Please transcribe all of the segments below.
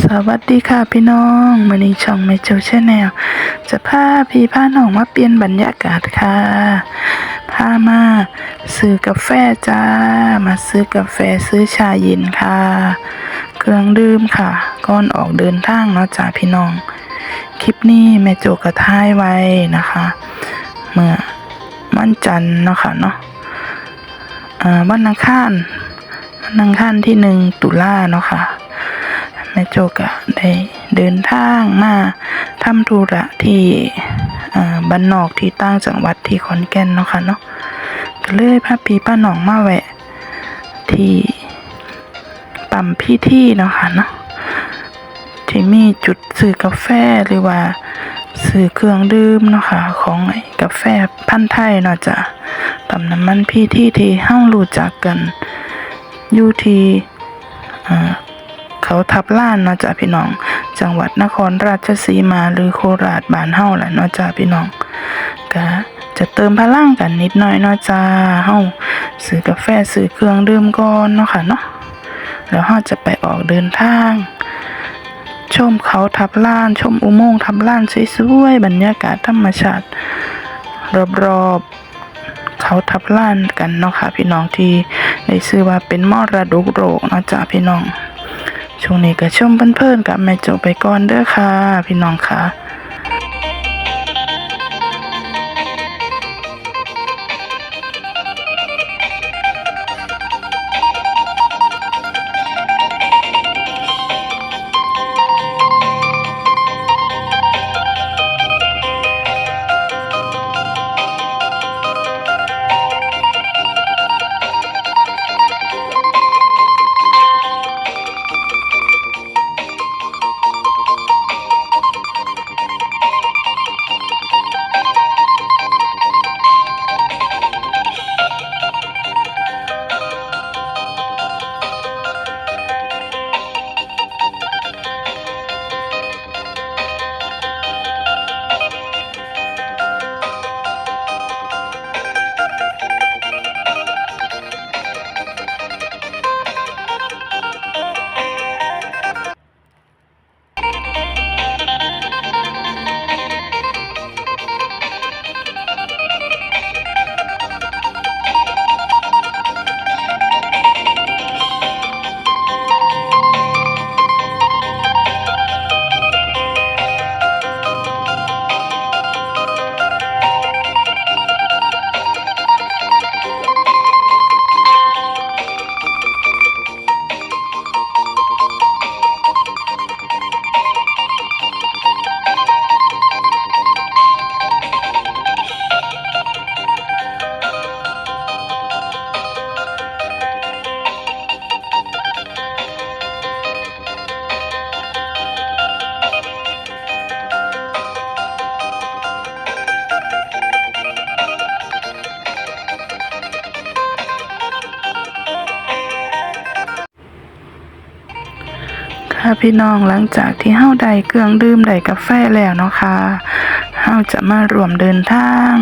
สวัสดีค่ะพี่น้องวันนี้ช่องแม่โจชแนลจะพาพี่พาน้องมาเปลี่ยนบรรยากาศค่ะพามาซื้อกาแฟจ้า มาซื้อกาแฟซื้อชาเย็นค่ะ เครื่องดื่มค่ะ ก่อนออกเดินทางเนาะจ้าพี่น้อง คลิปนี้แม่โจกระท้ายไว้นะคะ เมื่อวันจันทร์เนาะค่ะเนาะอ่าวันอังคารวันอังคารที่หนึ่งตุลาเนาะค่ะ แม่โจกะได้เดินทางมาทำธุระที่บ้านนอกที่ต่างจังหวัดที่ขอนแก่นเนาะค่ะเนาะก็เลยพาพี่ป้าหนองมาแวะ ที่ปั๊มพี่ที่เนาะค่ะเนาะที่มีจุดซื้อกาแฟหรือว่าซื้อเครื่องดื่มเนาะค่ะของไอ้กาแฟพันธุ์ไทยเนาะจ้ะปั๊มน้ำมันพี่ที่ที่เฮารู้จักกันอยู่ที่อ่า เขาทับล้านเนาะจ้ะพี่น้อง จังหวัดนครราชสีมาหรือโคราชบ้านเฮาแหละเนาะจ้ะพี่น้องก็จะเติมพลังกันนิดหน่อยเนาะจ้าเฮาซื้อกาแฟซื้อเครื่องดื่มก่อนเนาะค่ะเนาะแล้วเฮาจะไปออกเดินทาง ชมเขาทับล้าน ชมอุโมงค์ทับล้านสวยๆบรรยากาศธรรมชาติรอบๆเขาทับล้านกันเนาะค่ะพี่น้องที่ได้ชื่อว่าเป็นมรดกโลกเนาะจ้ะพี่น้อง ช่วงนี้ก็ชมเพื่อนๆกับแม่โจไปก่อนเด้อค่ะ พี่น้องค่ะ พี่น้องหลังจากที่เฮาได้เครื่องดื่มได้กาแฟแล้วเนาะค่ะเฮาจะมารวมเดินทาง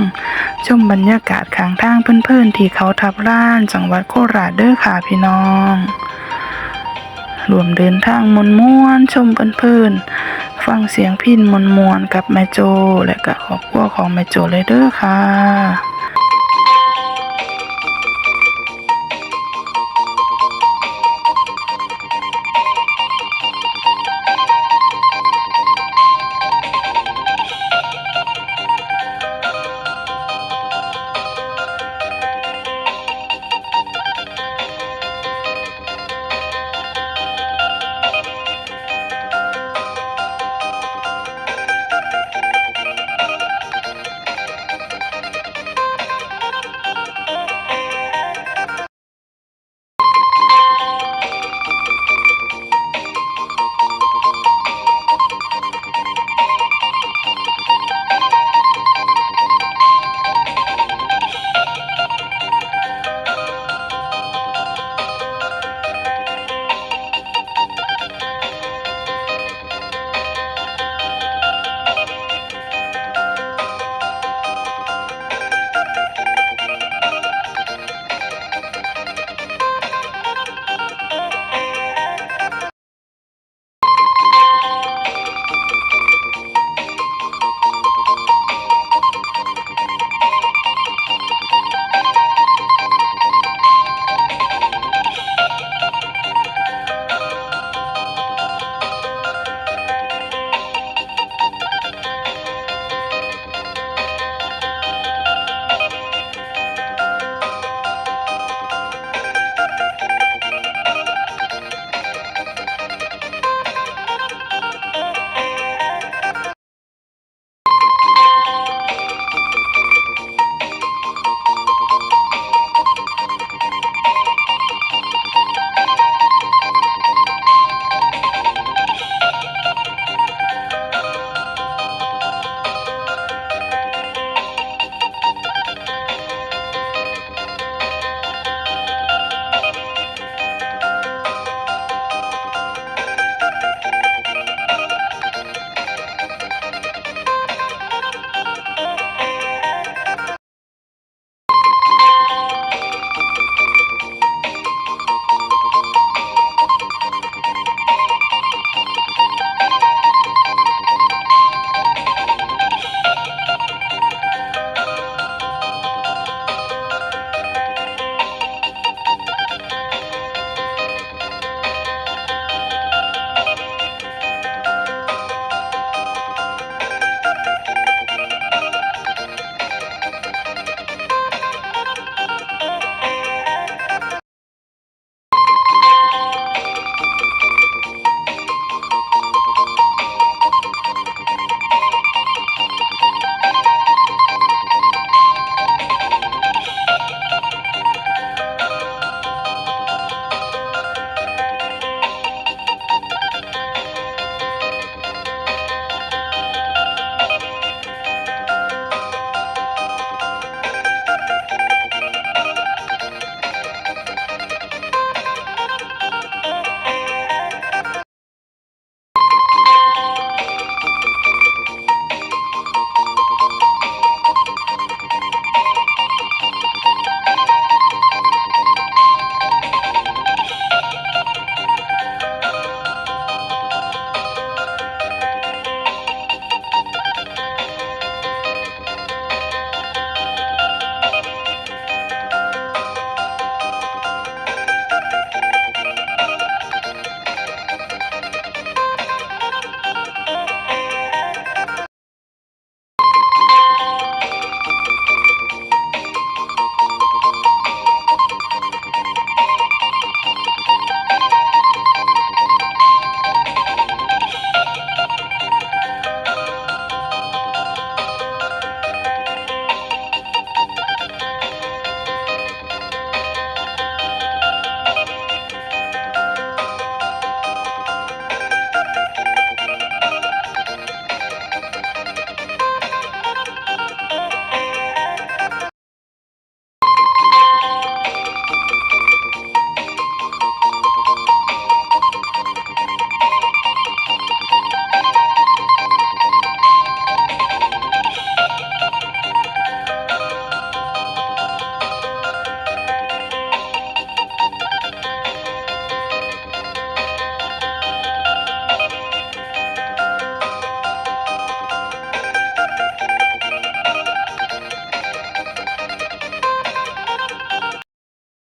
ชมบรรยากาศข้างทางเพื่อนๆที่เขาทับล้านจังหวัดโคราชเด้อค่ะพี่น้องรวมเดินทางมวนมวนๆชมเพลินๆฟังเสียงพินมนมวนๆกับแม่โจ และกับครอบครัวของแม่โจเลยเด้อค่ะ